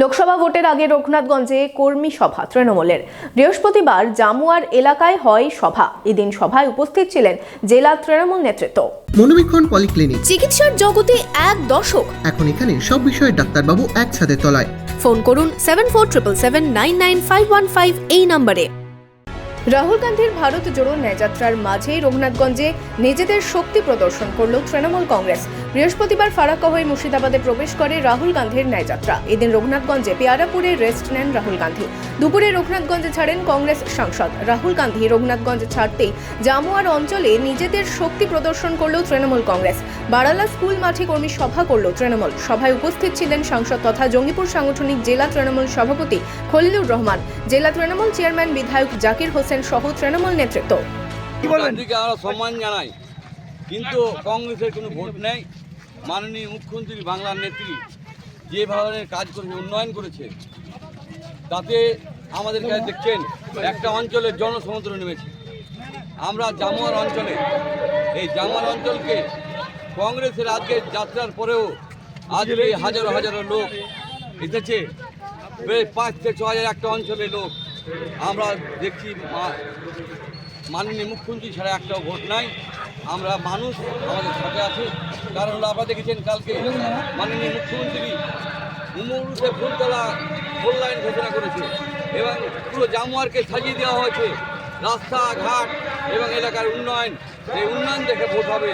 লোকসভা ভোটের আগে রঘুনাথগঞ্জে কর্মী সভা তৃণমূলের। বৃহস্পতিবার জামুয়ার এলাকায় হয় সভা। এদিন সভায় উপস্থিত ছিলেন জেলা তৃণমূল নেতৃত্ব। মনোবীক্ষণ পলিক্লিনিক। চিকিৎসার জগতে এক দশক এখন এখানে সব বিষয়ে ডাক্তারবাবু এক ছাদের তলায়। ফোন করুন seven four triple seven nine nine five one five এই নম্বরে। রাহুল গান্ধীর ভারত জোড়ো ন্যায়যাত্রার মাঝেই রঘুনাথগঞ্জে নিজেদের শক্তি প্রদর্শন করল তৃণমূল কংগ্রেস। বৃহস্পতিবার ফারাক্কা হয়ে মুর্শিদাবাদে প্রবেশ করে রাহুল গান্ধীর ন্যায়যাত্রা এদিন রঘুনাথগঞ্জে পেয়ারাপুরে রেস্ট নেন রাহুল গান্ধী। দুপুরে রঘুনাথগঞ্জে ছাড়েন কংগ্রেস সাংসদ। রাহুল গান্ধী রঘুনাথগঞ্জ ছাড়তেই জামুয়ার অঞ্চলে নিজেদের শক্তি প্রদর্শন করল তৃণমূল কংগ্রেস। বারালা স্কুল মাঠে কর্মী সভা করল তৃণমূল। সভায় উপস্থিত ছিলেন সাংসদ তথা জঙ্গিপুর সাংগঠনিক জেলা তৃণমূল সভাপতি খলিলুর রহমান। জেলা তৃণমূল চেয়ারম্যান বিধায়ক জাকির হোসেন সহ তৃণমূল নেতৃত্ব। সম্মান জানাই। কিন্তু কংগ্রেসের কোনো ভোট নেই। মাননীয় মুখ্যমন্ত্রী বাংলার নেত্রী যে ধরনের কাজ করেছে উন্নয়ন করেছে। তাতে আমাদের কাছে দেখছেন, একটা অঞ্চলের জনসমুদ্র নেমেছে। আমরা জামুয়ার অঞ্চলে, এই জামুয়ার অঞ্চলকে কংগ্রেসের আজকে যাত্রার পরেও আজকে হাজারো হাজারো লোক এসেছে। পাঁচ থেকে ছ হাজার একটা অঞ্চলের লোক আমরা দেখছি। মাননীয় মুখ্যমন্ত্রী ছাড়া একটাও ভোট নাই। আমরা মানুষ আমাদের সাথে আছে। কারণ হলো আপনারা দেখেছেন কালকে মাননীয় মুখ্যমন্ত্রী মুমুরুতে ফুলতলা ফুল লাইন ঘোষণা করেছে এবং পুরো জামুয়ারকে সাজিয়ে দেওয়া হয়েছে। রাস্তাঘাট এবং এলাকার উন্নয়ন এই উন্নয়ন দেখে ভোট হবে।